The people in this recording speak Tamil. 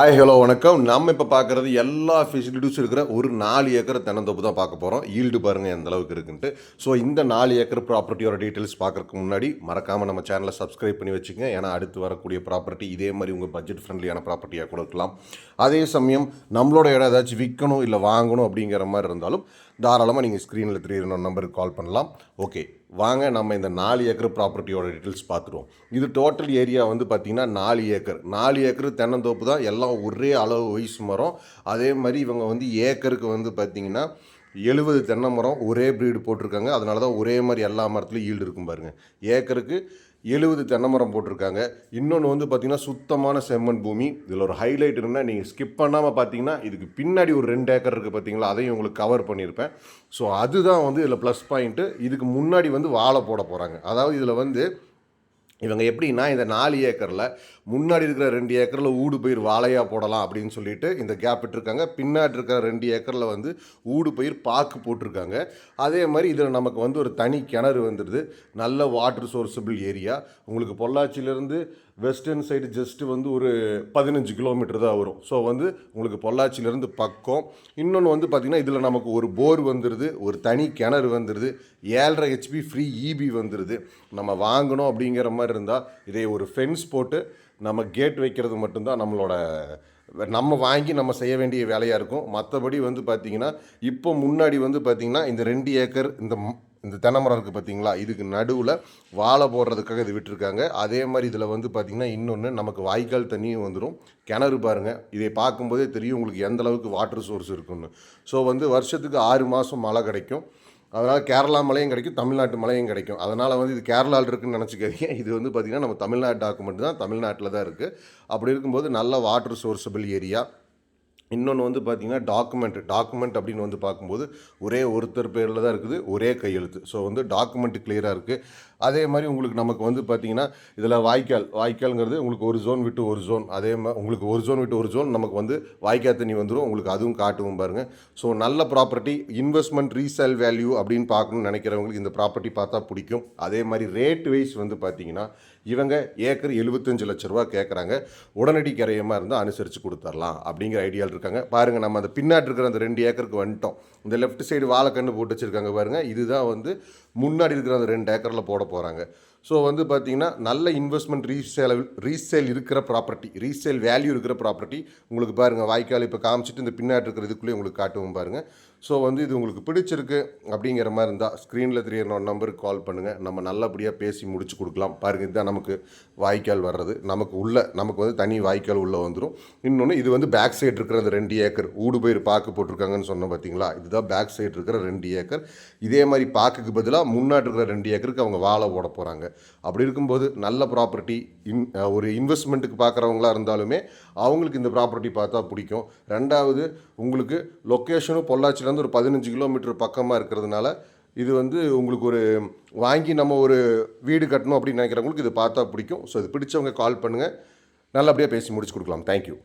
ஹாய் ஹலோ வணக்கம். நம்ம இப்போ பார்க்குறது எல்லா ஃபெசிலிட்டிஸும் இருக்கிற ஒரு நாலு ஏக்கர் தென்னந்தோப்பு தான் பார்க்க போகிறோம் ஈல்டு பாருங்கள் எந்த அளவுக்கு இருக்குன்ட்டு. ஸோ இந்த நாலு ஏக்கர் ப்ராப்பர்ட்டியோட டீட்டெயில்ஸ் பார்க்குறக்கு முன்னாடி மறக்காமல் நம்ம சேனலை சப்ஸ்கிரைப் பண்ணி வச்சுங்க. ஏன்னா அடுத்து வரக்கூடிய ப்ராப்பர்ட்டி இதே மாதிரி உங்கள் பட்ஜெட் ஃப்ரெண்ட்லியான ப்ராப்பர்ட்டியாக கூட இருக்கலாம் அதே சமயம் நம்மளோட இடம் ஏதாச்சும் விற்கணும் இல்லை வாங்கணும் அப்படிங்கிற மாதிரி இருந்தாலும் தாராளமாக நீங்கள் ஸ்க்ரீனில் தெரியுற நம்பருக்கு கால் பண்ணலாம். ஓகே வாங்க நம்ம இந்த நாலு ஏக்கர் ப்ராப்பர்ட்டியோட டீட்டெயில்ஸ் பார்த்துருவோம். இது டோட்டல் ஏரியா வந்து பார்த்திங்கன்னா நாலு ஏக்கர். நாலு ஏக்கர் தென்னந்தோப்பு தான். எல்லாம் ஒரே அளவு வயசு மரம். அதே மாதிரி இவங்க வந்து ஏக்கருக்கு வந்து பார்த்திங்கன்னா எழுபது தென்னை மரம் ஒரே ப்ரீடு போட்டிருக்காங்க. அதனால தான் ஒரே மாதிரி எல்லா மரத்துலையும் ஈல்டு இருக்கும் பாருங்கள் ஏக்கருக்கு எழுபது தென்னை மரம் போட்டிருக்காங்க. இன்னொன்று வந்து பார்த்திங்கன்னா சுத்தமான செம்மண் பூமி. இதில் ஒரு ஹைலைட் இருந்தால் நீங்கள் ஸ்கிப் பண்ணாமல் பார்த்தீங்கன்னா இதுக்கு பின்னாடி ஒரு ரெண்டு ஏக்கர் இருக்குது பார்த்தீங்களா அதையும் உங்களுக்கு கவர் பண்ணியிருப்பேன். ஸோ அதுதான் வந்து இதில் ப்ளஸ் பாயிண்ட்டு இதுக்கு முன்னாடி வந்து வாழை போட போகிறாங்க அதாவது இதில் வந்து இவங்க எப்படின்னா இந்த நாலு ஏக்கரில் முன்னாடி இருக்கிற ரெண்டு ஏக்கரில் ஊடு பயிர் வாழையாக போடலாம் அப்படின்னு சொல்லிட்டு இந்த கேப் விட்டுருக்காங்க. பின்னாடி இருக்கிற ரெண்டு ஏக்கரில் வந்து ஊடு பயிர் பாக்கு போட்டிருக்காங்க. அதே மாதிரி இதில் நமக்கு வந்து ஒரு தனி கிணறு வந்துடுது நல்ல வாட்டர் சோர்ஸபிள் ஏரியா உங்களுக்கு பொள்ளாச்சியிலேருந்து வெஸ்டர்ன் சைடு ஜஸ்ட்டு வந்து ஒரு பதினஞ்சு கிலோமீட்டர் தான் வரும். ஸோ வந்து உங்களுக்கு பொள்ளாச்சியிலேருந்து பக்கம். இன்னொன்று வந்து பார்த்திங்கன்னா இதில் நமக்கு ஒரு போர் வந்துடுது ஒரு தனி கிணறு வந்துடுது ஏழரை ஹெச்பி ஃப்ரீ இபி வந்துடுது நம்ம வாங்கணும் அப்படிங்கிற மாதிரி இருந்தால் இதே ஒரு ஃபென்ஸ் போட்டு நம்ம கேட் வைக்கிறது மட்டும்தான் நம்மளோட நம்ம வாங்கி நம்ம செய்ய வேண்டிய வேலையாக இருக்கும். மற்றபடி வந்து பார்த்திங்கன்னா இப்போ முன்னாடி வந்து பார்த்திங்கன்னா இந்த ரெண்டு ஏக்கர் இந்த இந்த தென்னை மரம் இருக்குது பார்த்தீங்களா? இதுக்கு நடுவில் வாழை போடுறதுக்காக இது விட்டுருக்காங்க. அதே மாதிரி இதில் வந்து பார்த்திங்கன்னா இன்னொன்று நமக்கு வாய்க்கால் தண்ணியும் வந்துடும் கிணறு பாருங்கள் இதை பார்க்கும்போதே தெரியும் உங்களுக்கு எந்த அளவுக்கு வாட்டர் சோர்ஸ் இருக்குன்னு. ஸோ வந்து வருஷத்துக்கு ஆறு மாதம் மழை கிடைக்கும். அதனால் கேரளா மலையும் கிடைக்கும் தமிழ்நாட்டு மலையும் கிடைக்கும். அதனால் வந்து இது கேரளாவில் இருக்குன்னு நினச்சிக்காதீங்க. இது வந்து பார்த்திங்கன்னா நம்ம தமிழ்நாட்டு டாக்குமெண்ட் தான் தமிழ்நாட்டில் தான் இருக்குது அப்படி இருக்கும்போது நல்ல வாட்டர் சோர்ஸபிள் ஏரியா இன்னொன்று வந்து பார்த்திங்கன்னா டாக்குமெண்ட் டாக்குமெண்ட் அப்படின்னு வந்து பார்க்கும்போது ஒரே ஒருத்தர் பேரில் தான் இருக்குது ஒரே கையெழுத்து. ஸோ வந்து டாக்குமெண்ட் கிளியராக இருக்குது அதே மாதிரி உங்களுக்கு நமக்கு வந்து பார்த்திங்கன்னா இதில் வாய்க்கால் வாய்க்கால்ங்கிறது உங்களுக்கு ஒரு ஜோன் விட்டு ஒரு ஜோன் அதே மாதிரி உங்களுக்கு ஒரு ஜோன் விட்டு ஒரு ஜோன் நமக்கு வந்து வாய்க்கால் தண்ணி வந்துடும் உங்களுக்கு அதுவும் காட்டுவோம் பாருங்கள் ஸோ நல்ல ப்ராப்பர்ட்டி இன்வெஸ்ட்மெண்ட் ரீசேல் வேல்யூ அப்படின்னு பார்க்கணும்னு நினைக்கிறவங்களுக்கு இந்த ப்ராப்பர்ட்டி பார்த்தா பிடிக்கும். அதே மாதிரி ரேட் வைஸ் வந்து பார்த்திங்கன்னா இவங்க ஏக்கர் எழுபத்தஞ்சு லட்ச ரூபா கேட்குறாங்க உடனடி கரையமாக இருந்தால் அனுசரித்து கொடுத்துர்லாம் அப்படிங்கிற ஐடியாவில் இருக்காங்க. பாருங்கள் நம்ம அந்த பின்னாடி இருக்கிற அந்த ரெண்டு ஏக்கருக்கு வந்துட்டோம். இந்த லெஃப்ட் சைடு வாழைக்கன்று போட்டு வச்சுருக்காங்க பாருங்கள் இதுதான் வந்து முன்னாடி இருக்கிற அந்த ரெண்டு ஏக்கரில் போட போகிறாங்க ஸோ வந்து பார்த்திங்கன்னா நல்ல இன்வெஸ்ட்மெண்ட் ரீசேல் ரீசேல் இருக்கிற ப்ராப்பர்ட்டி ரீசேல் வேல்யூ இருக்கிற ப்ராப்பர்ட்டி உங்களுக்கு பாருங்கள் வாய்க்கால் இப்போ காமிச்சிட்டு இந்த பின்னாடி இருக்கிற இதுக்குள்ளேயே உங்களுக்கு காட்டுவோம் பாருங்கள் ஸோ வந்து இது உங்களுக்கு பிடிச்சிருக்கு அப்படிங்கிற மாதிரி இருந்தால் ஸ்க்ரீனில் தெரியற நம்பருக்கு கால் பண்ணுங்கள் நம்ம நல்லபடியாக பேசி முடிச்சு கொடுக்கலாம். பாருங்கள் இதுதான் நமக்கு வாய்க்கால் வர்றது. நமக்கு உள்ள நமக்கு வந்து தனி வாய்க்கால் உள்ளே வந்துடும் இன்னொன்று இது வந்து பேக் சைடு இருக்கிற அந்த ரெண்டு ஏக்கர் ஊடு பயிர் பாக்கு போட்டிருக்காங்கன்னு சொன்னோம் பார்த்தீங்களா இதுதான் பேக் சைடு இருக்கிற ரெண்டு ஏக்கர் இதே மாதிரி பாக்குக்கு பதிலாக முன்னாடி இருக்கிற ரெண்டு ஏக்கருக்கு அவங்க வாழை ஓட போகிறாங்க அப்படி இருக்கும்போது நல்ல ப்ராப்பர்ட்டி இன் ஒரு இன்வெஸ்ட்மெண்ட்டுக்கு பார்க்குறவங்களா இருந்தாலுமே அவங்களுக்கு இந்த ப்ராப்பர்ட்டி பார்த்தா பிடிக்கும். ரெண்டாவது உங்களுக்கு லொக்கேஷனும் பொள்ளாச்சிலேருந்து ஒரு பதினஞ்சு கிலோமீட்டர் பக்கமாக இருக்கிறதுனால இது வந்து உங்களுக்கு ஒரு வாங்கி நம்ம ஒரு வீடு கட்டணும் அப்படின்னு நினைக்கிறவங்களுக்கு இது பார்த்தா பிடிக்கும். ஸோ இது பிடிச்சவங்க கால் பண்ணுங்கள் நல்லபடியாக பேசி முடிச்சு கொடுக்கலாம். தேங்க்யூ